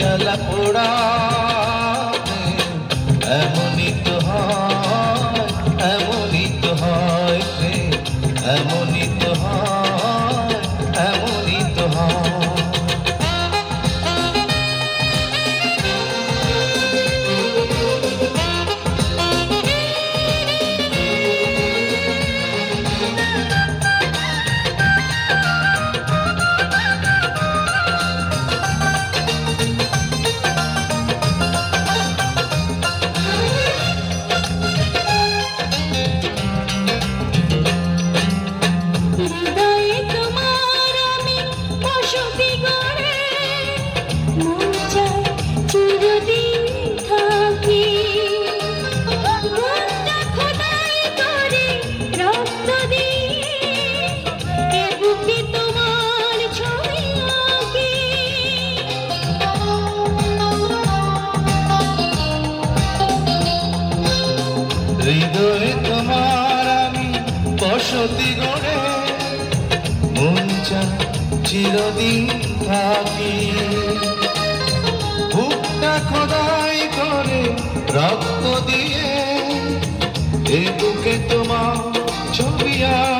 জ্বালা পোড়া। এমনই তো হয় এমনই তো হয় প্রেম, হৃদয়ে তোমার আমি বসতি গড়ে, মন চায় চিরদিন থাকি। বুকটা খোদাই করে রক্ত দিয়ে, এ বুকে তোমার ছবি আঁকি।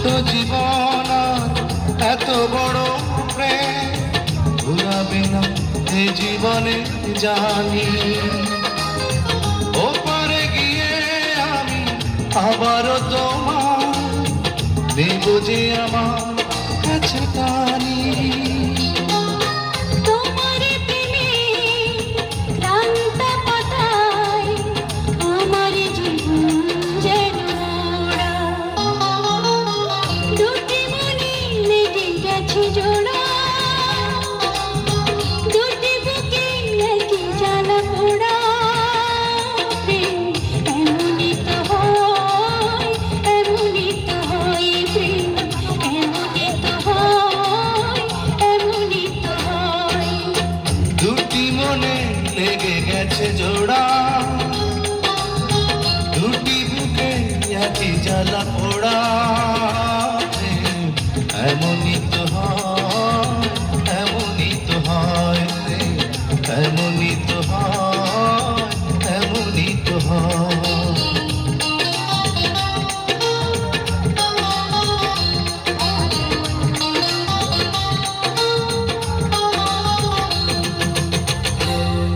ছোট্ট জীবন এত বড় প্রেম, ভুলাবে না এ জীবনে জানি। ওপারে গিয়ে আমি আবারও তোমার নেব যে আমার কাছে টানি